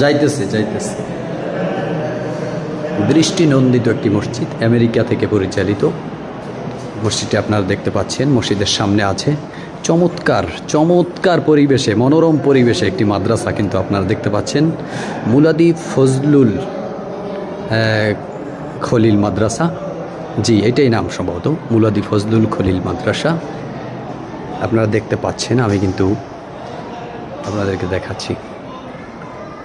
যাইতেছে যাইতেছে। দৃষ্টিনন্দিত একটি মসজিদ, আমেরিকা থেকে পরিচালিত। মসজিদটি আপনারা দেখতে পাচ্ছেন, মসজিদের সামনে আছে চমৎকার চমৎকার পরিবেশে, মনোরম পরিবেশে একটি মাদ্রাসা কিন্তু আপনারা দেখতে পাচ্ছেন। মুলাদি ফজলুল খলিল মাদ্রাসা। জি, এটাই নাম সম্ভবত, মুলাদি ফজলুল খলিল মাদ্রাসা। আপনারা দেখতে পাচ্ছেন, আমি কিন্তু আপনাদেরকে দেখাচ্ছি।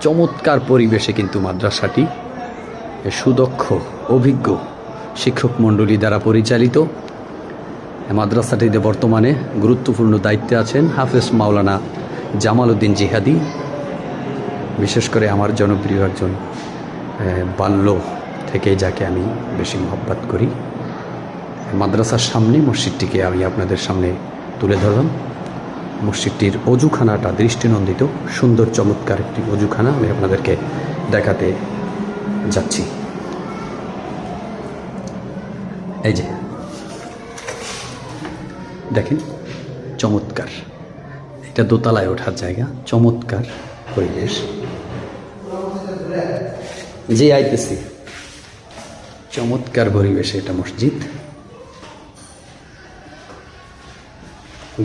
চমৎকার পরিবেশে কিন্তু মাদ্রাসাটি সুদক্ষ, অভিজ্ঞ শিক্ষক মণ্ডলী দ্বারা পরিচালিত। মাদ্রাসাটিতে বর্তমানে গুরুত্বপূর্ণ দায়িত্বে আছেন হাফেজ মাওলানা জামাল উদ্দিন জিহাদি, বিশেষ করে আমার জনপ্রিয় একজন বাল্য থেকে যাকে আমি বেশি মহব্বত করি। মাদ্রাসার সামনে মসজিদটিকে আমি আপনাদের সামনে তুলে ধরলাম। মসজিদটির অজুখানাটা দৃষ্টিনন্দিত, সুন্দর, চমৎকার একটি অজুখানা আমি আপনাদেরকে দেখাতে যাচ্ছি। এই যে, দেখেন, চমৎকার। এটা দোতলায় ওঠার জায়গা, চমৎকার পরিবেশ। জি, আইতেছি। চমৎকার পরিবেশে এটা মসজিদ।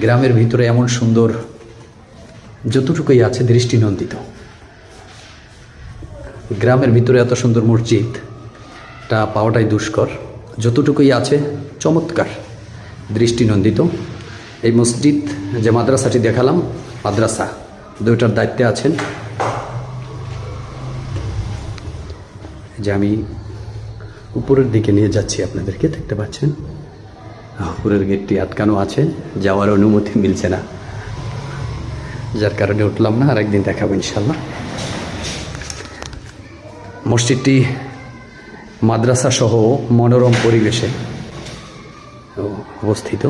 গ্রামের ভিতরে এমন সুন্দর যতটুকুই আছে দৃষ্টিনন্দিত। গ্রামের ভিতরে এত সুন্দর মসজিদ, তা পাওয়াটাই দুষ্কর। যতটুকুই আছে চমৎকার, দৃষ্টিনন্দিত। এই মসজিদ যে মাদ্রাসাটি দেখালাম, মাদ্রাসা, দুইটার দায়িত্বে আছেন। যে আমি উপরের দিকে নিয়ে যাচ্ছি, আপনাদেরকে দেখতে পাচ্ছেন? উপরের গেটটি আটকানো আছে যাওয়ার অনুমতি মিলছে না। যার কারণে উঠলাম না আর একদিন দেখাবো ইনশাল্লাহ মসজিদটি মাদ্রাসা সহ মনোরম পরিবেশে অবস্থিত।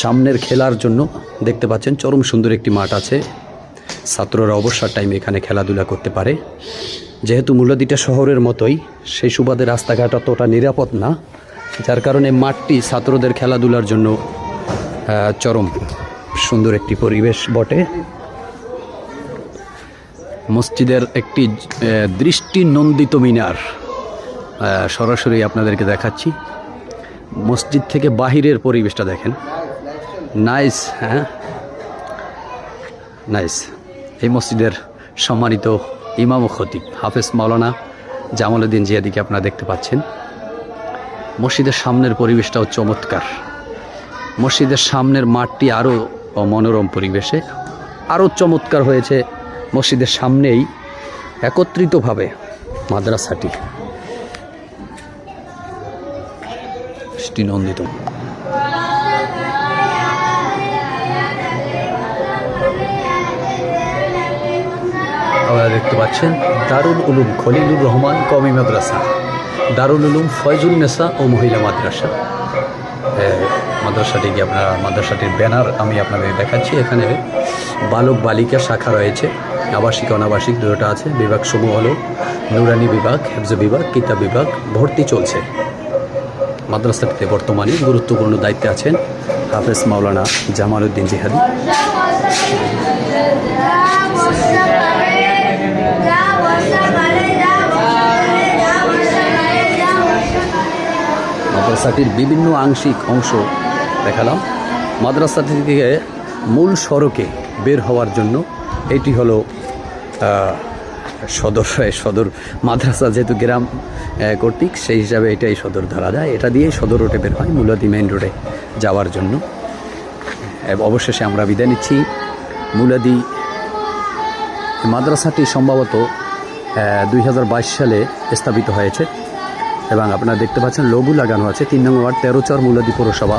সামনের খেলার জন্য দেখতে পাচ্ছেন চরম সুন্দর একটি মাঠ আছে। ছাত্ররা অবসর টাইমে এখানে খেলাধুলা করতে পারে। যেহেতু মূলদিটা শহরের মতোই সেই সুবাদে রাস্তাঘাট অতটা নিরাপদ না যার কারণে মাঠটি ছাত্রদের খেলাধুলার জন্য চরম সুন্দর একটি পরিবেশ বটে। মসজিদের একটি আহ, দৃষ্টিনন্দিত মিনার সরাসরি আপনাদেরকে দেখাচ্ছি। মসজিদ থেকে বাহিরের পরিবেশটা দেখেন। নাইস হ্যাঁ? নাইস। এই মসজিদের সম্মানিত ইমাম ও খতিব, হাফেজ মাওলানা জামালউদ্দিন জিয়াদিকে আপনারা দেখতে পাচ্ছেন। মসজিদের সামনের পরিবেশটাও চমৎকার। মসজিদের সামনের মাঠটি আরও মনোরম পরিবেশে আরও চমৎকার হয়েছে মসজিদের সামনেই একত্রিতভাবে মাদ্রাসাটি। দৃষ্টিনন্দিত দেখতে পাচ্ছেন দারুল উলুম খলিলুর রহমান কমি মাদ্রাসা। দারুল উলুম ফয়জুল নেসা ও মহিলা মাদ্রাসা। এ, মাদ্রাসাটিকে আপনারা মাদ্রাসাটির ব্যানার আমি আপনাদের দেখাচ্ছি। এখানে বালক বালিকা শাখা রয়েছে। আবাসিক অনাবাসিক দুটোটা আছে। বিভাগ সমূহ হলো নুরানি বিভাগ হেফজ বিভাগ কিতাব বিভাগ ভর্তি চলছে। মাদ্রাসাটিতে বর্তমানে গুরুত্বপূর্ণ দায়িত্বে আছেন হাফেজ মাওলানা জামাল উদ্দিন জিহাদি। মাদ্রাসাটির বিভিন্ন আংশিক অংশ দেখালাম। মাদ্রাসাটি থেকে মূল সড়কে বের হওয়ার জন্য এটি হলো সদর সদর মাদ্রাসা যেহেতু গ্রাম কর্তৃক, সেই হিসাবে এটাই সদর ধরা যায়। এটা দিয়েই সদর রোডে বের হয়, মুলাদি মেইন রোডে যাওয়ার জন্য। অবশেষে আমরা বিদায় নিচ্ছি। মুলাদি মাদ্রাসাটি সম্ভবত দুই হাজার বাইশ সালে স্থাপিত হয়েছে। এবং আপনারা দেখতে পাচ্ছেন লোগো লাগানো আছে। তিন নম্বর ওয়ার্ড তেরো চর মুলাদি পৌরসভা।